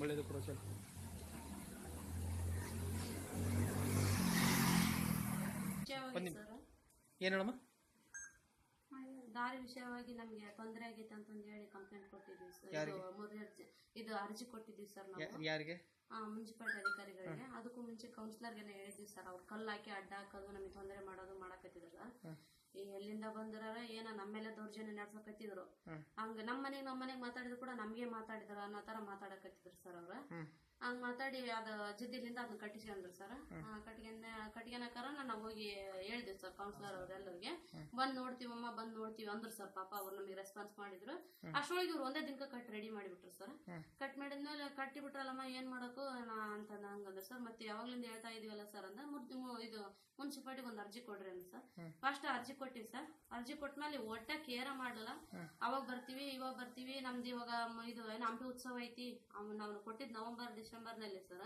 ಒಳ್ಳೇದು ಕೂಡ ಸ್ವಲ್ಪ ಬನ್ನಿ. ಏನು ಹೇಳಮ್ಮ? ದಾರಿ ವಿಷಯವಾಗಿ ನಮಗೆ ತೊಂದರೆ ಆಗೈತೆ ಅಂತಂದು ಹೇಳಿ ಕಂಪ್ಲೇಂಟ್ ಕೊಟ್ಟಿದ್ವಿ ಸರ್ ಇದು ಇದು ಅರ್ಜಿ ಕೊಟ್ಟಿದ್ವಿ ಸರ್ ನಾವು. ಯಾರಿಗೆ? ಮುನ್ಸಿಪಾಲಿಟಿ ಅಧಿಕಾರಿಗಳಿಗೆ. ಅದಕ್ಕೂ ಮುಂಚೆ ಕೌನ್ಸಿಲರ್ಗೆಲ್ಲ ಹೇಳಿದ್ವಿ ಸರ್ ಅವ್ರು ಕಲ್ಲು ಹಾಕಿ ಅಡ್ಡ ಹಾಕೋದು ನಮಗೆ ತೊಂದರೆ ಮಾಡೋದು ಮಾಡಕತ್ತಿದ್ರಲ್ಲ ಸರ್ ಎಲ್ಲಿಂದ ಬಂದಿರಾರ? ಏನ ನಮ್ಮ ಮೇಲೆ ದೌರ್ಜನ್ಯ ನಡ್ಸಕತ್ತಿದ್ರು. ಹಂಗ ನಮ್ಮ ಮನೆಗೆ ನಮ್ಮ ಮನೆಗ್ ಮಾತಾಡಿದ್ರು ಕೂಡ ನಮಗೆ ಮಾತಾಡಿದ್ರ ಅನ್ನೋ ತರ ಮಾತಾಡಕತ್ತಿದ್ರು ಸರ್ ಅವ್ರ. ಹಂಗ ಮಾತಾಡಿ ಅದು ಜಿದ್ದಿಲಿಂದ ಅದನ್ನ ಕಟ್ಟಿಸ್ಕೊಂಡ್ರು ಸರ್. ಕಟ್ಕೊಂಡ ಕಟ್ಕೊಳಕಾರ ನಾನು ಹೋಗಿ ಹೇಳಿದ್ವಿ ಸರ್ ಕೌನ್ಸಿಲರ್ ಅವ್ರೆಲ್ಲರಿಗೆ ಬಂದ್ ನೋಡ್ತೀವಮ್ಮ ಬಂದ್ ನೋಡ್ತೀವಿ ಅಂದ್ರು ಸರ್ ಪಾಪ ಅವ್ರು ನಮಗೆ ರೆಸ್ಪಾನ್ಸ್ ಮಾಡಿದ್ರು. ಅಷ್ಟೊಳಗೆ ಇವ್ರು ಒಂದೇ ದಿನಕ್ಕೆ ಕಟ್ ರೆಡಿ ಮಾಡಿಬಿಟ್ರು ಸರ್. ಕಟ್ ಮಾಡಿದ್ಮೇಲೆ ಕಟ್ಟಿ ಬಿಟ್ರಲ್ಲಮ್ಮ ಏನ್ ಮಾಡಕ್ಕೂ ನಾ ಅಂತ ಹಂಗಂದ್ರೆ ಸರ್. ಮತ್ತೆ ಯಾವಾಗ್ಲಿಂದ ಹೇಳ್ತಾ ಇದೀವಲ್ಲ ಸರ್ ಅಂದ ಮುರ್ತಿ ಮು- ಇದು ಮುನ್ಸಿಪಾಲಿಟಿಗೆ ಒಂದು ಅರ್ಜಿ ಕೊಡ್ರಿ ಅಂತ ಸರ್. ಫಸ್ಟ್ ಅರ್ಜಿ ಕೊಟ್ಟಿವಿ ಸರ್. ಅರ್ಜಿ ಕೊಟ್ಮೇಲೆ ಒಟ್ಟ ಕೇರ ಮಾಡಲ್ಲ. ಅವಾಗ ಬರ್ತೀವಿ ಇವಾಗ ಬರ್ತೀವಿ. ನಮ್ದು ಇವಾಗ ಇದು ಏನು ಹಂಪಿ ಉತ್ಸವ ಐತಿ. ನಾವು ಕೊಟ್ಟಿದ್ ನವೆಂಬರ್ ಡಿಸೆಂಬರ್ನಲ್ಲಿ ಸರ್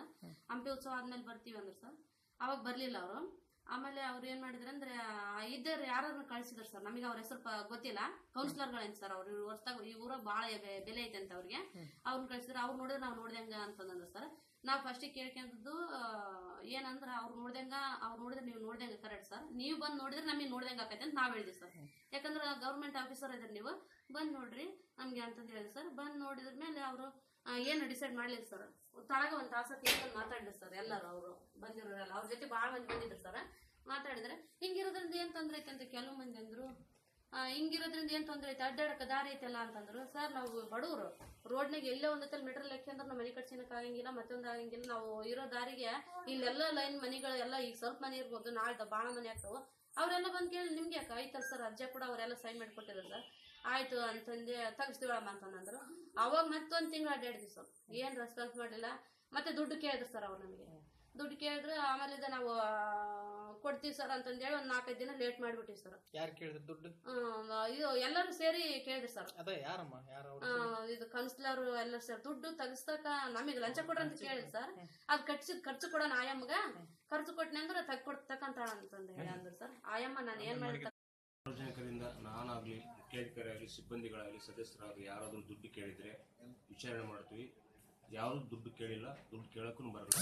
ಹಂಪಿ ಉತ್ಸವ ಆದ್ಮೇಲೆ ಬರ್ತೀವಿ ಅಂದ್ರೆ ಸರ್. ಅವಾಗ ಬರ್ಲಿಲ್ಲ ಅವರು. ಆಮೇಲೆ ಅವ್ರು ಏನ್ ಮಾಡಿದ್ರು ಅಂದ್ರೆ ಇದ್ದರು ಯಾರನ್ನ ಕಳ್ಸಿದ್ರು ಸರ್. ನಮಗೆ ಅವ್ರ ಹೆಸರು ಗೊತ್ತಿಲ್ಲ. ಕೌನ್ಸಿಲರ್ಗಳೇನ್ ಸರ್ ಅವ್ರು. ಹೊಸ್ದಾಗ ಈ ಊರಾಗ ಭಾಳ ಬೆ- ಬೆಲೆ ಐತೆ ಅಂತ ಅವ್ರಿಗೆ. ಅವ್ರನ್ನ ಕಳ್ಸಿದ್ರು. ಅವ್ರು ನೋಡಿದ್ರೆ ನಾವು ನೋಡ್ದಂಗ ಅಂತಂದ್ರೆ ಸರ್. ನಾವು ಫಸ್ಟಿಗೆ ಕೇಳ್ಕೊಂಡದ್ದು ಏನಂದ್ರೆ ಅವ್ರು ನೋಡ್ದಂಗ ನೋಡ್ದಂಗ ಕರೆಕ್ಟ್ ಸರ್ ನೀವು ಬಂದು ನೋಡಿದ್ರೆ ನಮಗೆ ನೋಡ್ದಂಗೆ ಆಕೈತೆ ಅಂತ ನಾವು ಹೇಳಿದ್ವಿ ಸರ್ ಯಾಕಂದ್ರೆ ಗೌರ್ಮೆಂಟ್ ಆಫೀಸರ್ ಇದ್ರೆ ನೀವು, ಬಂದು ನೋಡ್ರಿ ನಮ್ಗೆ ಅಂತಂದು ಹೇಳಿದ್ರು ಸರ್ ಬಂದು ನೋಡಿದ್ರ ಮೇಲೆ ಅವರು ಏನು ಡಿಸೈಡ್ ಮಾಡ್ಲಿಲ್ಲ ಸರ್ ತಳಗ ಒಂದು ತಾಸ ಕೇಳ್ಕೊಂಡು ಮಾತಾಡಿದ್ರು ಸರ್ ಎಲ್ಲರೂ ಅವರು, ಬಂದಿರೋರೆಲ್ಲ. ಅವ್ರ ಜೊತೆ ಭಾಳ ಮಂದಿ ಬಂದಿದ್ರು ಸರ್ ಮಾತಾಡಿದ್ರೆ, ಹಿಂಗಿರೋದ್ರಿಂದ ಏನು ತೊಂದರೆ ಐತೆ? ಅಂತ ಕೆಲವು ಮಂದಿ ಅಂದರು ಹಿಂಗಿರೋದ್ರಿಂದ ಏನು ತೊಂದರೆ ಐತೆ? ಅಡ್ಡಾಡಕ್ಕೆ ದಾರಿ ಐತಲ್ಲ? ಅಂತಂದ್ರು ಸರ್ ನಾವು ಬಡವರು ರೋಡ್ನಾಗ ಎಲ್ಲೇ ಒಂದತ್ತಲ್ಲಿ ಮೀಟರ್ ಲೆಕ್ಕ ಅಂದ್ರೆ ಕಟ್ಸಿನಕ್ ಆಗಂಗಿಲ್ಲ, ಮತ್ತೊಂದು ಆಗಂಗಿಲ್ಲ. ನಾವು ಇರೋ ದಾರಿಗೆ ಇಲ್ಲೆಲ್ಲ ಲೈನ್ ಮನೆಗಳೆಲ್ಲ ಈಗ ಸ್ವಲ್ಪ ಮನೆ ಇರ್ಬೋದು ನಾಳೆ ಬಾಣ ಮನೆ ಆಗ್ತಾವ. ಅವರೆಲ್ಲ ಬಂದು ಕೇಳಿ ನಿಮ್ಗೆ ಯಾಕೆ ಆಯ್ತಲ್ಲ ಸರ್? ಅಜ್ಜ ಕೂಡ ಅವರೆಲ್ಲ ಸೈನ್ ಮಾಡಿಕೊಟ್ಟಿದ್ರು ಸರ್. ಆಯ್ತು ಅಂತಂದು ತೆಗಿಸ್ತೀವಳಮ್ಮ ಅಂತಂದ್ರು ಅವಾಗ ಮತ್ತೊಂದು ತಿಂಗಳು ಅಡ್ಡಾಡಿದ್ವಿ ಸರ್. ಏನು ರೆಸ್ಪಾನ್ಸ್ ಮಾಡಲಿಲ್ಲ. ಮತ್ತೆ ದುಡ್ಡು ಕೇಳಿದ್ರು ಸರ್ ಅವ್ರು ನಮಗೆ. ದುಡ್ಡು ಕೇಳಿದ್ರು ಆಮೇಲೆ ನಾವು ಕೊಡ್ತೀವಿ ಸರ್ ಅಂತಂದೇಳಿ ಒಂದು ನಾಲ್ಕೈದು ದಿನ ಲೇಟ್ ಮಾಡ್ಬಿಟ್ಟಿವಿ ಸರ್. ಯಾರು ಕೇಳಿದ್ರು ದುಡ್ಡು? ಇದು ಎಲ್ಲರೂ ಸೇರಿ ಕೇಳಿದ್ರು ಸರ್. ಅದೇ ಯಾರಮ್ಮ? ಯಾರು ಅವ್ರು? ಇದು ಕೌನ್ಸಿಲರ್ ಎಲ್ಲ ಸರ್ ದುಡ್ಡು ತಗಸ್ತಕ ನಮಗೆ ಲಂಚ ಕೊಡ್ರಿ ಅಂತ ಕೇಳಿದ್ ಸರ್. ಅದ್ ಕಟ್ಸಿದ್ ಖರ್ಚು ಕೊಡೋಣ ಆಯಮ್ಮಗ ಖರ್ಚು ಕೊಟ್ಟನೆ ಅಂದ್ರೆ ತಕ್ಕೊಡ್ತಕ್ಕಂತ ಕೊಡ್ತಕ್ಕಂತ ಹೇಳಿ ಅಂದ್ರು ಸರ್. ಆಯಮ್ಮ ನಾನು ಏನ್ ಮಾಡಿ ಸಾರ್ವಜನಿಕರಿಂದ ನಾನಾಗ್ಲಿ ಮುಖ್ಯಾಧಿಕಾರಿಯಾಗಲಿ ಸಿಬ್ಬಂದಿಗಳಾಗಲಿ ಸದಸ್ಯರಾಗಲಿ ಯಾರಾದರೂ ದುಡ್ಡು ಕೇಳಿದ್ರೆ ವಿಚಾರಣೆ ಮಾಡ್ತೀವಿ. ಯಾರು ದುಡ್ಡು ಕೇಳಿಲ್ಲ ದುಡ್ಡು ಕೇಳಕ್ಕೂ ಬರಲ್ಲ.